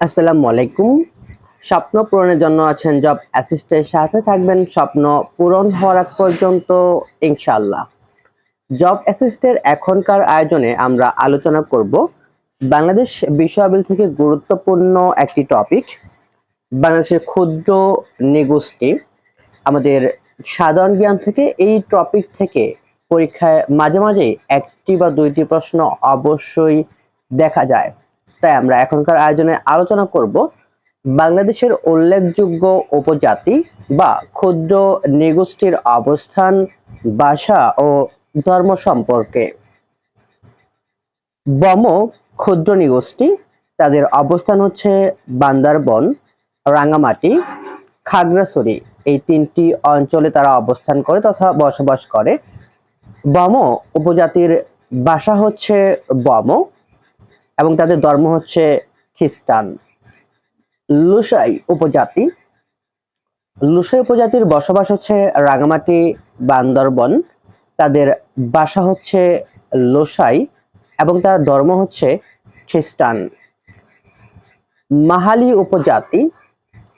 আসসালামু আলাইকুম। স্বপ্ন পূরণের জন্য আছেন জব অ্যাসিস্টের সাথে থাকবেন স্বপ্ন পূরণ হওয়ার আগ পর্যন্ত, ইনশাআল্লাহ। জব অ্যাসিস্টের এখনকার আয়োজনে আমরা আলোচনা করব বাংলাদেশ বিশ্ববিদ্যালয় থেকে গুরুত্বপূর্ণ একটি টপিক বাংলাদেশের ক্ষুদ্র নিগোষ্ঠী। আমাদের সাধারণ জ্ঞান থেকে এই টপিক থেকে পরীক্ষায় মাঝে মাঝে একটি বা দুইটি প্রশ্ন অবশ্যই দেখা যায়। তাই আমরা এখনকার আয়োজনে আলোচনা করব বাংলাদেশের উল্লেখযোগ্য উপজাতি বা ক্ষুদ্র নৃগোষ্ঠীর অবস্থান, ভাষা ও ধর্ম সম্পর্কে। বম ক্ষুদ্র নৃগোষ্ঠী, তাদের অবস্থান হচ্ছে বান্দারবন রাঙামাটি খাগড়াছড়ি। এই তিনটি অঞ্চলে তারা অবস্থান করে তথা বসবাস করে। বম উপজাতির ভাষা হচ্ছে বম। এবং তাদের ধর্ম হচ্ছে খ্রিস্টান। লুসাই উপজাতি। লুসাই উপজাতির বসবাস হচ্ছে রাঙামাটি, বান্দরবন। তাদের ভাষা হচ্ছে লোসাই এবং তার ধর্ম হচ্ছে খ্রিস্টান। মাহালি উপজাতি।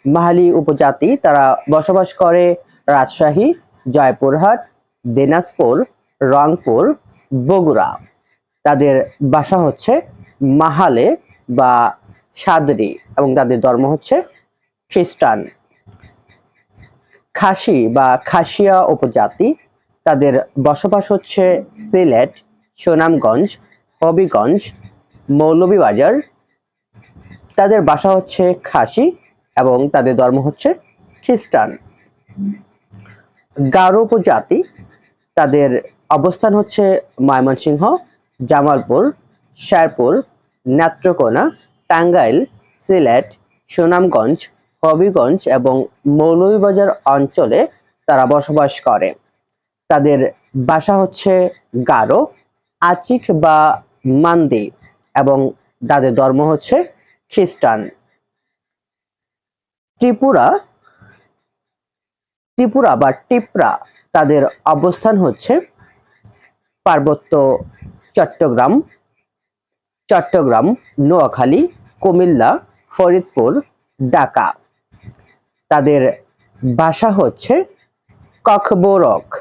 মাহালি উপজাতি, তারা বসবাস করে রাজশাহী, জয়পুরহাট, দিনাজপুর, রংপুর, বগুড়া। তাদের ভাষা হচ্ছে মাহালে বা সাদরি এবং তাদের ধর্ম হচ্ছে খ্রিস্টান। খাসি বা খাসিয়া উপজাতি, তাদের বসবাস হচ্ছে সিলেট, সুনামগঞ্জ, হবিগঞ্জ, মৌলভীবাজার। তাদের বাসা হচ্ছে খাসি এবং তাদের ধর্ম হচ্ছে খ্রিস্টান। গারো উপজাতি, তাদের অবস্থান হচ্ছে ময়মনসিংহ, জামালপুর, শেরপুর নেত্রকোনা, টাঙ্গাইল, সিলেট, সুনামগঞ্জ, হবিগঞ্জ এবং মৌলভীবাজার অঞ্চলে তারা বসবাস করে। তাদের বাসা হচ্ছে গারো, আচিক বা মান্দি এবং তাদের ধর্ম হচ্ছে খ্রিস্টান। ত্রিপুরা ত্রিপুরা বা টিপরা তাদের অবস্থান হচ্ছে পার্বত্য চট্টগ্রাম চট্টগ্রাম, নোয়াখালী, কুমিল্লা, ফরিদপুর, ঢাকা। তাদের ভাষা হচ্ছে কখবরক।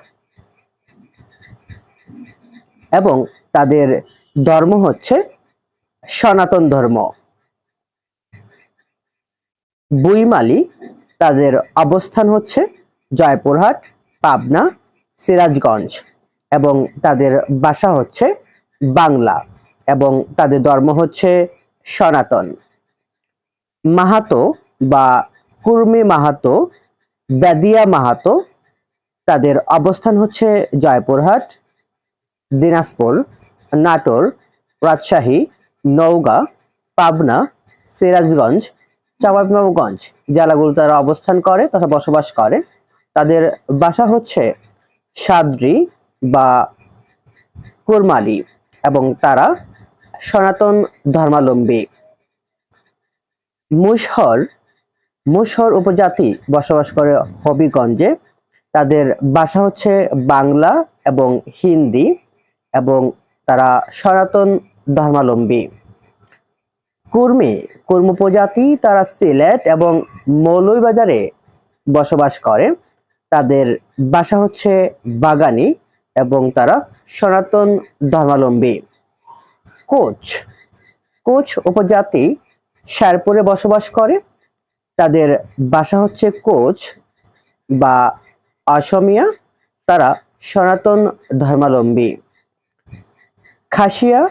এবং তাদের ধর্ম হচ্ছে সনাতন ধর্ম। বুইমালি, তাদের অবস্থান হচ্ছে জয়পুরহাট, পাবনা, সিরাজগঞ্জ। এবং তাদের ভাষা হচ্ছে বাংলা। এবং তাদের ধর্ম হচ্ছে সনাতন। মাহাতো বা কুর্মি মাহাতো বেদিয়া মাহাতো, তাদের অবস্থান হচ্ছে জয়পুরহাট, দিনাজপুর, নাটোর, রাজশাহী, নওগাঁ, পাবনা, সিরাজগঞ্জ, চাঁপাইনবাবগঞ্জ জেলাগুলো তারা অবস্থান করে তথা বসবাস করে। তাদের বাসা হচ্ছে সাদ্রি বা কুরমালি এবং তারা সনাতন ধর্মাবলম্বী। মুশহর মুশহর উপজাতি বসবাস করে হবিগঞ্জে। তাদের ভাষা হচ্ছে বাংলা এবং হিন্দি এবং তারা সনাতন ধর্মাবলম্বী। কুর্মি, কুর্ম উপজাতি, তারা সিলেট এবং মৌলভীবাজারে বসবাস করে। তাদের ভাষা হচ্ছে বাগানি এবং তারা সনাতন ধর্মাবলম্বী। কোচ। কোচ উপজাতি শেরপুরে বসবাস করে। তাদের ভাষা হচ্ছে কোচ বা অসমিয়া। তারা সনাতন ধর্মাবলম্বী। খাসিয়া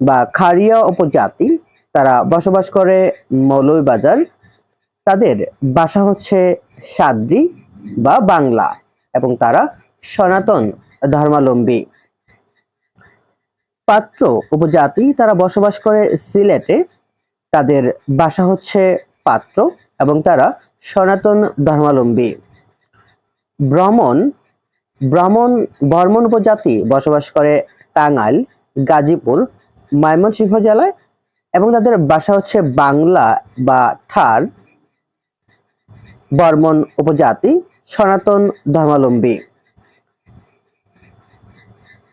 বা খারিয়া উপজাতি তারা বসবাস করে মৌলভীবাজার তাদের ভাষা হচ্ছে সাদ্রি বা বাংলা এবং তারা সনাতন ধর্মাবলম্বী। পাত্র উপজাতি তারা বসবাস করে সিলেটে। তাদের ভাষা হচ্ছে পাত্র এবং তারা সনাতন ধর্মাবলম্বী। ব্রাহ্মণ ব্রাহ্মণ বর্মন উপজাতি বসবাস করে টাঙ্গাইল, গাজীপুর, ময়মনসিংহ জেলায় এবং তাদের ভাষা হচ্ছে বাংলা বা ঠার বর্মন উপজাতি সনাতন ধর্মাবলম্বী।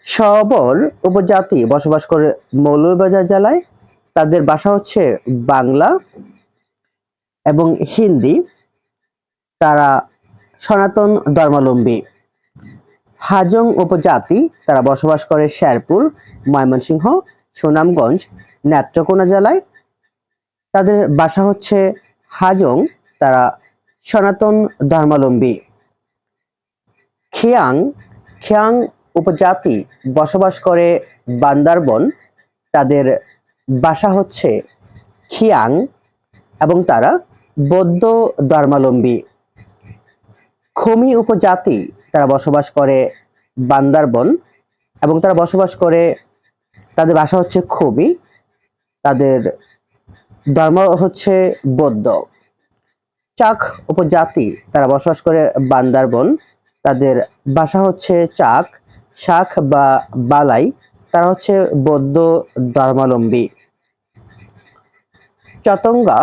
শবর উপজাতি বসবাস করে মৌলভীবাজার জেলায়। তাদের ভাষা হচ্ছে বাংলা এবং হিন্দি। তারা সনাতন ধর্মাবলম্বী। হাজং উপজাতি, তারা বসবাস করে শেরপুর, ময়মনসিংহ, সুনামগঞ্জ, নেত্রকোনা জেলায়। তাদের বাসা হচ্ছে হাজং, তারা সনাতন ধর্মাবলম্বী। খিয়াং খিয়াং উপজাতি বসবাস করে বান্দারবন, তাদের বাসা হচ্ছে খিয়াং এবং তারা বৌদ্ধ ধর্মাবলম্বী। খমি উপজাতি তারা বসবাস করে বান্দারবন এবং তারা বসবাস করে, তাদের ভাষা হচ্ছে খবি তাদের ধর্ম হচ্ছে বৌদ্ধ। চাক উপজাতি তারা বসবাস করে বান্দারবন, তাদের ভাষা হচ্ছে চাক শাক বা বালাই, তারা হচ্ছে বৌদ্ধ ধর্মাবলম্বী। চতঙ্গা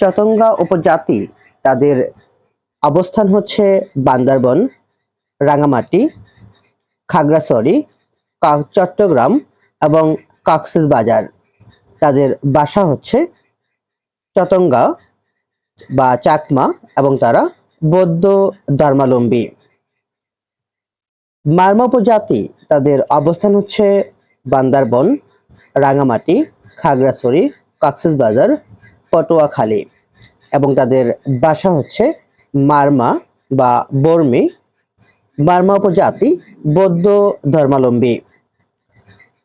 চতঙ্গা উপজাতি, তাদের অবস্থান হচ্ছে বান্দারবন, রাঙামাটি, খাগড়াছড়ি চট্টগ্রাম এবং কক্সেস বাজার। তাদের বাসা হচ্ছে চতঙ্গা বা চাকমা এবং তারা বৌদ্ধ ধর্মাবলম্বী। মারমা উপজাতি, তাদের অবস্থান হচ্ছে বান্দারবন, রাঙামাটি, খাগড়াছড়ি, কক্সেস বাজার, পটুয়াখালী এবং তাদের বাসা হচ্ছে মারমা বা বর্মি। মারমা উপজাতি বৌদ্ধ ধর্মালম্বী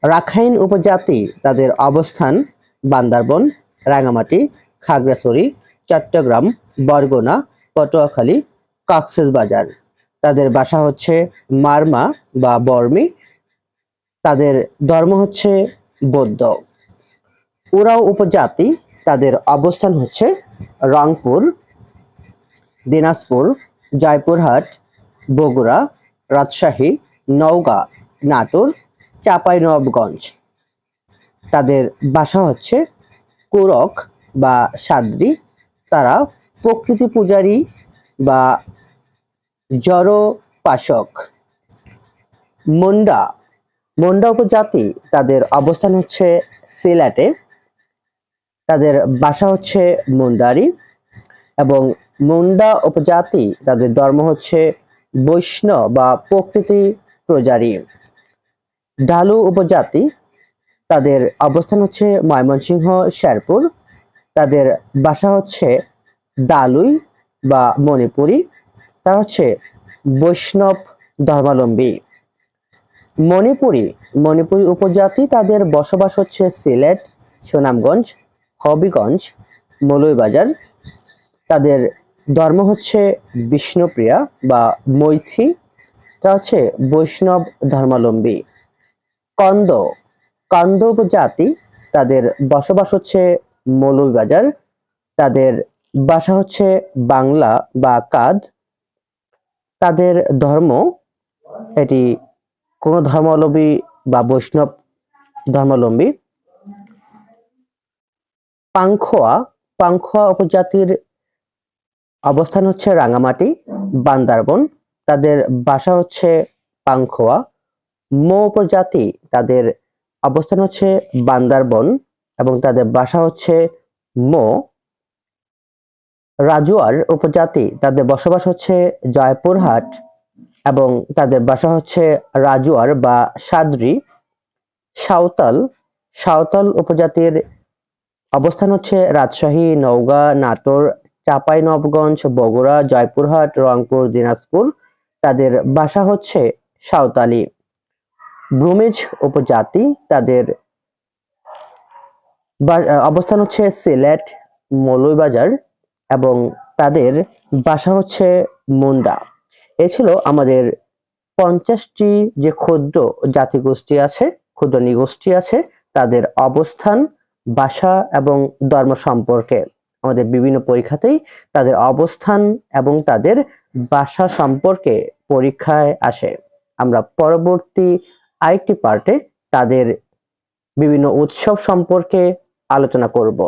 রাখাইন উপজাতি, তাদের অবস্থান বান্দারবন, রাঙামাটি, খাগড়াছড়ি, চট্টগ্রাম, বরগুনা, পটুয়াখালী, কক্সেস বাজার। তাদের বাসা হচ্ছে মারমা বা বর্মি। তাদের ধর্ম হচ্ছে বৌদ্ধ। উরাও উপজাতি, তাদের অবস্থান হচ্ছে রংপুর, দিনাজপুর, জয়পুরহাট, বগুড়া, রাজশাহী, নওগাঁ, নাটোর, চাঁপাইনবাবগঞ্জ। তাদের বাসা হচ্ছে কুরক বা সাদ্রি। তারা প্রকৃতি পূজারী বা জড়োপাসক মুন্ডা। মুন্ডা উপজাতি তাদের অবস্থান হচ্ছে সিলেটে। তাদের বাসা হচ্ছে মুন্ডারি এবং মুন্ডা উপজাতি তাদের ধর্ম হচ্ছে বৈষ্ণব বা প্রকৃতি প্রজারী। ডালু উপজাতি তাদের অবস্থান হচ্ছে ময়মনসিংহ, শেরপুর। তাদের বাসা হচ্ছে দালুই বা মণিপুরি। তারা হচ্ছে বৈষ্ণব ধর্মাবলম্বী। মণিপুরি মণিপুরি উপজাতি তাদের বসবাস হচ্ছে সিলেট, সুনামগঞ্জ, হবিগঞ্জ, মৌলভীবাজার। তাদের ধর্ম হচ্ছে বিষ্ণুপ্রিয়া বা মৈথি। তা হচ্ছে বৈষ্ণব ধর্মাবলম্বী। কন্দ কন্দ উপজাতি তাদের বসবাস হচ্ছে মৌলভীবাজার। তাদের বাসা হচ্ছে বাংলা বা কাদ। তাদের ধর্ম, এটি কোন ধর্মাবলম্বী বা বৈষ্ণব ধর্মাবলম্বী। পাংখোয়া পাংখোয়া উপজাতির অবস্থান হচ্ছে রাঙামাটি, বান্দারবন। তাদের বাসা হচ্ছে পাংখোয়া। মো উপজাতি তাদের অবস্থান হচ্ছে বান্দারবন এবং তাদের বাসা হচ্ছে মো। রাজুয়ার উপজাতি তাদের বসবাস হচ্ছে জয়পুরহাট এবং তাদের বাসা হচ্ছে রাজুয়ার বা সাদরি। সাঁওতাল সাঁওতাল উপজাতির অবস্থান হচ্ছে রাজশাহী, নওগাঁ, নাটোর, চাঁপাইনবাবগঞ্জ, বগুড়া, জয়পুরহাট, রংপুর, দিনাজপুর। তাদের বাসা হচ্ছে সাঁওতালি। ব্রুমেজ উপজাতি তাদের অবস্থান হচ্ছে সিলেট, মৌলভীবাজার এবং তাদের বাসা হচ্ছে মুন্ডা। এ ছিল আমাদের পঞ্চাশটি যে ক্ষুদ্র জাতিগোষ্ঠী আছে, ক্ষুদ্র নিগোষ্ঠী আছে, তাদের অবস্থান ভাষা এবং ধর্ম সম্পর্কে। আমাদের বিভিন্ন পরীক্ষাতেই তাদের অবস্থান এবং তাদের বাসা সম্পর্কে পরীক্ষায় আসে। আমরা পরবর্তী আরেকটি পার্টে তাদের বিভিন্ন উৎসব সম্পর্কে আলোচনা করব।